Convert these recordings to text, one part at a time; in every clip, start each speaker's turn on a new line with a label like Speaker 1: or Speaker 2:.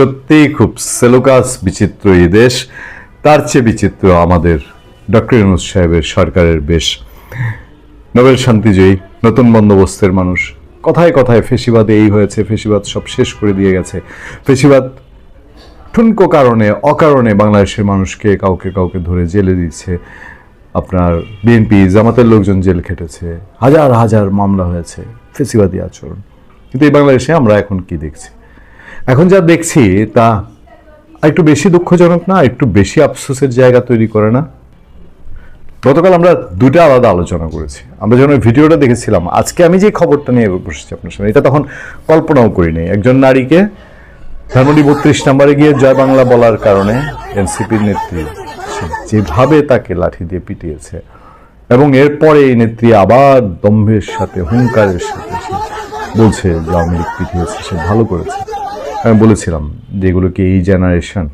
Speaker 1: সত্যিই খুব সেলোকাস, বিচিত্র এই দেশ। তার চেয়ে বিচিত্র আমাদের ডক্টর ইউনুস সাহেবের সরকারের বেশ। নোবেল শান্তিজয়ী নতুন বন্দোবস্তের মানুষ। কথায় কথায় ফেসিবাদে এই হয়েছে, ফেসিবাদ সব শেষ করে দিয়ে গেছে। ফেসিবাদ ঠুনকো কারণে, অকারণে বাংলাদেশের মানুষকে কাউকে কাউকে ধরে জেলে দিচ্ছে। আপনার বিএনপি জামাতের লোকজন জেল খেটেছে। হাজার হাজার মামলা হয়েছে, ফেসিবাদী আচরণ। কিন্তু এই বাংলাদেশে আমরা এখন কি দেখছি? এখন যা দেখছি, তা একটু বেশি দুঃখজনক না? একটু বেশি আফসোসের জায়গা তৈরি করে না? গতকাল আমরা দুটা আলাদা আলোচনা করেছি। আমরা যখন ভিডিওটা দেখেছিলাম, আজকে আমি যে খবরটা নিয়ে বসেছি আপনার সামনে, এটা তখন কল্পনাও করিনি। একজন নারীকে ধানমন্ডি বত্রিশ নম্বরে গিয়ে জয় বাংলা বলার কারণে এনসিপির নেত্রী যেভাবে তাকে লাঠি দিয়ে পিটিয়েছে, এবং এরপরে এই নেত্রী আবার দম্ভের সাথে, হুঙ্কারের সাথে বলছে যে আওয়ামী লীগ পিটিয়েছে, সে ভালো করেছে। আমি বলেছিলাম যে এগুলো কি এই জেনারেশন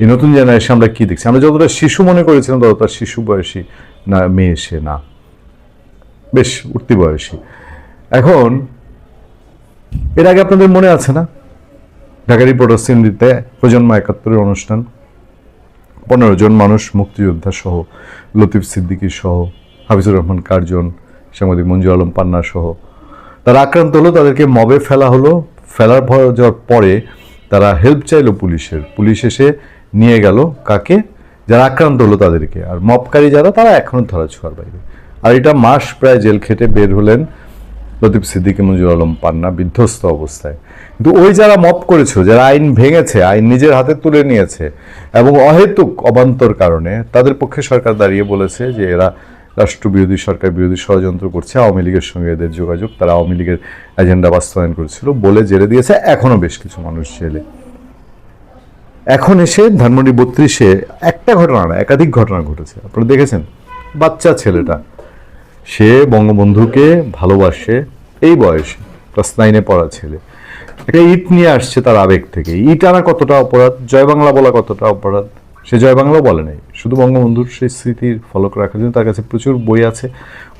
Speaker 1: এই নতুন জেনারেশন আমরা কি দেখছি? আমরা যতটা শিশু মনে করেছিলাম, ততটা শিশু বয়সী না, মেয়ে সে না। বেশ উঠতি বয়সী। এখন এর আগে আপনাদের মনে আছে না? ঢাকা রিপোর্টার সিন্ডিতে প্রজন্ম একাত্তরের অনুষ্ঠান। পনেরো জন মানুষ, মুক্তিযোদ্ধা সহ, লতিফ সিদ্দিকী সহ, হাফিজুর রহমান কার্জন, সাংবাদিক মঞ্জু আলম পান্না সহ। তারা আক্রান্ত হলো, তাদেরকে মবে ফেলা হলো। ফেলার ভয় যাওয়ার পরে তারা হেল্প চাইলো পুলিশের। পুলিশ এসে নিয়ে গেল কাকে? যারা আক্রান্ত হলো তাদেরকে। আর মপকারী যারা, তারা এখনও ধরা ছোঁয়ার বাইরে। আর এটা মাস প্রায় জেল খেটে বের হলেন লতিফ সিদ্দিকী মঞ্জুর আলম পান্না বিধ্বস্ত অবস্থায়। কিন্তু ওই যারা মপ করেছে যারা আইন ভেঙেছে, আইন নিজের হাতে তুলে নিয়েছে এবং অহেতুক, অবান্তর কারণে, তাদের পক্ষে সরকার দাঁড়িয়ে বলেছে যে এরা রাষ্ট্রবিরোধী সরকার বিরোধী ষড়যন্ত্র করছে, আওয়ামী লীগের সঙ্গে এদের যোগাযোগ, তারা আওয়ামী লীগের এজেন্ডা বাস্তবায়ন করেছিল বলে জেলে দিয়েছে এখনও বেশ কিছু মানুষ জেলে। এখন এসে ধানমন্ডি বত্রিশে একটা ঘটনা না, একাধিক ঘটনা ঘটেছে। আপনারা দেখেছেন? বাচ্চা ছেলেটা, সে বঙ্গবন্ধুকে ভালোবাসে এই বয়সে, ক্লাস নাইনে পড়া ছেলে। একটা ইট নিয়ে আসছে তার আবেগ থেকে। ইট আনা কতটা অপরাধ? জয় বাংলা বলা কতটা অপরাধ? সে জয় বাংলাও বলে নাই। শুধু বঙ্গবন্ধুর সেই স্মৃতির ফলক রাখার জন্য তার কাছে প্রচুর বই আছে,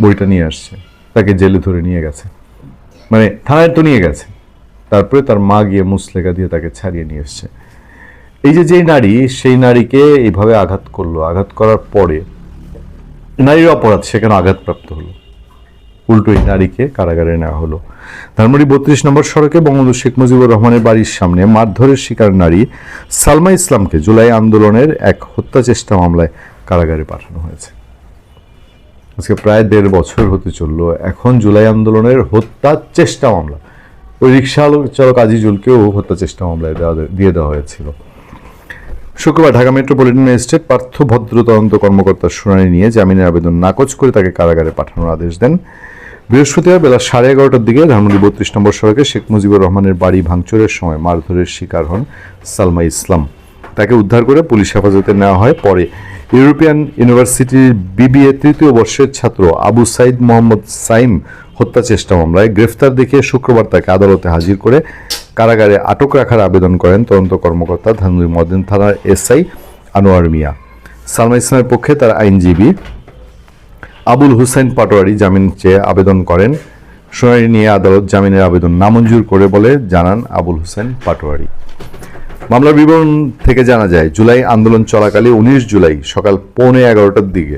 Speaker 1: বইটা নিয়ে আসছে। তাকে জেলে ধরে নিয়ে গেছে। মানে থানায় তো নিয়ে গেছে। তারপরে তার মা গিয়ে মুসলেখা দিয়ে তাকে ছাড়িয়ে নিয়ে এসছে। এই যে যেই নারী, সেই নারীকে এইভাবে আঘাত করল। আঘাত করার পরে নারীর অপরাধ সেখানে আঘাতপ্রাপ্ত হলো? উল্টো নারীকে কারাগারে নেওয়া হলো। ধানমন্ডি বত্রিশ নম্বর সড়কে বঙ্গবন্ধু শেখ মুজিবুর রহমানের বাড়ির সামনে মারধরের শিকার নারী সালমা ইসলামকে জুলাই আন্দোলনের এক হত্যা চেষ্টা মামলায় কারাগারে পাঠানো হয়েছে। আজকে প্রায় দেড় বছর হতে চলল। এখন জুলাই আন্দোলনের হত্যা চেষ্টা মামলা। ওই রিক্সা চালক আজিজুলকেও হত্যা চেষ্টা মামলায় দেওয়া দিয়ে দেওয়া হয়েছিল। শুক্রবার ঢাকা মেট্রোপলিটন ম্যাজিস্ট্রেট পার্থ ভদ্র তদন্ত কর্মকর্তার শুনানি নিয়ে জামিনের আবেদন নাকচ করে তাকে কারাগারে পাঠানোর আদেশ দেন বৃহস্পতিবার বেলা সাড়ে এগারোটার দিকে ধানমন্ডি বত্রিশ নম্বর সড়কে শেখ মুজিবুর রহমানের বাড়ি ভাঙচুরের সময় মারধরের শিকার হন সালমা ইসলাম। তাকে উদ্ধার করে পুলিশ হেফাজতে নেওয়া হয়। পরে ইউরোপিয়ান ইউনিভার্সিটির বিবিএ তৃতীয় বর্ষের ছাত্র আবু সাইদ মোহাম্মদ সাইম হত্যা চেষ্টা মামলায় গ্রেফতার দেখিয়ে শুক্রবার তাকে আদালতে হাজির করে কারাগারে আটক রাখার আবেদন করেন তদন্ত কর্মকর্তা ধানমন্ডি মদন থানার এসআই আনোয়ার মিয়া। সালমা ইসলামের পক্ষে তার আইনজীবী আবুল হুসাইন পাটোয়ারি জামিন চেয়ে আবেদন করেন। শুনানি নিয়ে আদালত জামিনের আবেদন নামঞ্জুর করে বলে জানান আবুল হোসেন পাটোয়ারি। মামলার বিবরণ থেকে জানা যায়, জুলাই আন্দোলন চলাকালে উনিশ জুলাই সকাল পৌনে এগারোটার দিকে,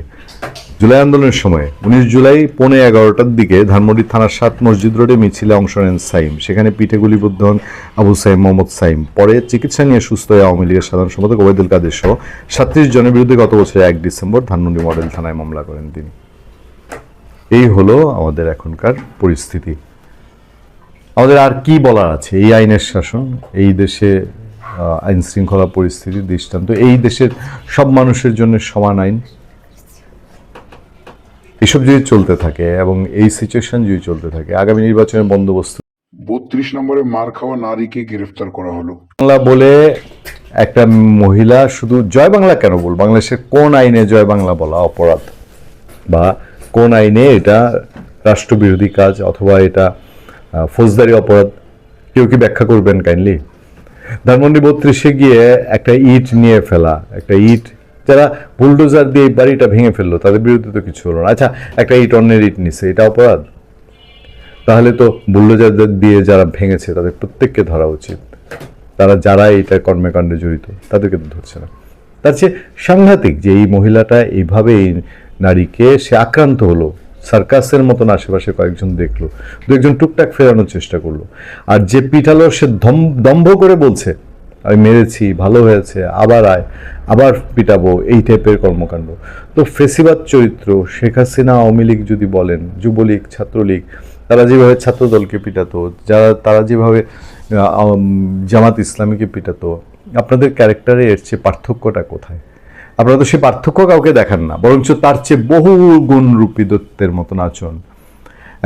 Speaker 1: জুলাই আন্দোলনের সময় উনিশ জুলাই পৌনে এগারোটার দিকে ধানমন্ডি থানার সাত মসজিদ রোডে মিছিলে অংশ নেন সাইম। সেখানে পিঠে গুলিবদ্ধ হন আবু সাইম মোহাম্মদ সাইম। পরে চিকিৎসা নিয়ে সুস্থ হয়ে আওয়ামী লীগের সাধারণ সম্পাদক ওবায়দুল কাদের সহ সাতত্রিশ জনের বিরুদ্ধে গত বছর এক ডিসেম্বর ধানমন্ডি মডেল থানায় মামলা করেন তিনি। এই হলো আমাদের এখনকার পরিস্থিতি। আমাদের আর কি বলার আছে? এই আইনের শাসন এই দেশে আইন শৃঙ্খলা পরিস্থিতি দৃষ্টান্ত এই দেশের সব মানুষের জন্য সমান আইন। এসব যদি চলতে থাকে এবং এই সিচুয়েশন যদি চলতে থাকে আগামী নির্বাচনের বন্দোবস্ত
Speaker 2: বত্রিশ নম্বরে মার খাওয়া নারীকে গ্রেফতার করা হলো।
Speaker 1: বাংলা বলে একটা মহিলা শুধু জয় বাংলা কেন বল? বাংলাদেশের কোন আইনে জয় বাংলা বলা অপরাধ? বা কোন আইনে এটা রাষ্ট্রবিরোধী কাজ অথবা এটা ফৌজদারি অপরাধ, কেউ কি ব্যাখ্যা করবেন কাইন্ডলি ধানমন্ডি বত্রিশে গিয়ে একটা ইট নিয়ে ফেলা, একটা ইট, যারা বুলডোজার দিয়ে বাড়িটা ভেঙে ফেলল, তাদের বিরুদ্ধে তো কিছু হলো না। আচ্ছা একটা ইট, অন্যের ইট নিছে, এটা অপরাধ? তাহলে তো বুলডোজার দিয়ে যারা ভেঙেছে, তাদের প্রত্যেককে ধরা উচিত। তারা যারা এটা কর্মকাণ্ডে জড়িত, তাদেরকে তো ধরছে না। তার চেয়ে সাংঘাতিক যে এই মহিলাটা এইভাবে এই নারীকে সে আক্রান্ত হলো, সার্কাসের মতন আশেপাশে কয়েকজন দেখল দু একজন টুকটাক ফেরানোর চেষ্টা করল। আর যে পিটালো, সে দম দম্ভ করে বলছে, আমি মেরেছি, ভালো হয়েছে, আবার আয়, আবার পিটাবো, এই টাইপের কর্মকাণ্ড। তো ফেসিবাদ চরিত্র, শেখ হাসিনা, আওয়ামী লীগ যদি বলেন, যুবলীগ, ছাত্রলীগ, তারা যেভাবে ছাত্রদলকে পিটাতো, যারা, তারা যেভাবে জামাত ইসলামীকে পিটাতো, আপনাদের ক্যারেক্টারে এর চেয়ে পার্থক্যটা কোথায়? আপনারা তো সে পার্থক্য কাউকে দেখান না, বরঞ্চ তার চেয়ে বহু গুণ রূপী দত্তের মতন আচরণ।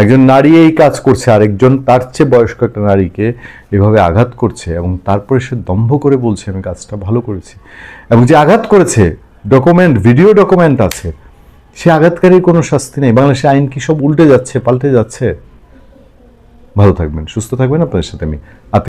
Speaker 1: একজন নারী এই কাজ করছে, আরেকজন তার চেয়ে বয়স্ক একটা নারীকে এভাবে আঘাত করছে এবং তারপরে সে দম্ভ করে বলছে, আমি কাজটা ভালো করেছি। এবং যে আঘাত করেছে, ডকুমেন্ট, ভিডিও ডকুমেন্ট আছে, সে আঘাতকারীর কোনো শাস্তি নেই। বাংলাদেশে আইন কি সব উল্টে যাচ্ছে, পাল্টে যাচ্ছে? ভালো থাকবেন, সুস্থ থাকবেন। আপনাদের সাথে আমি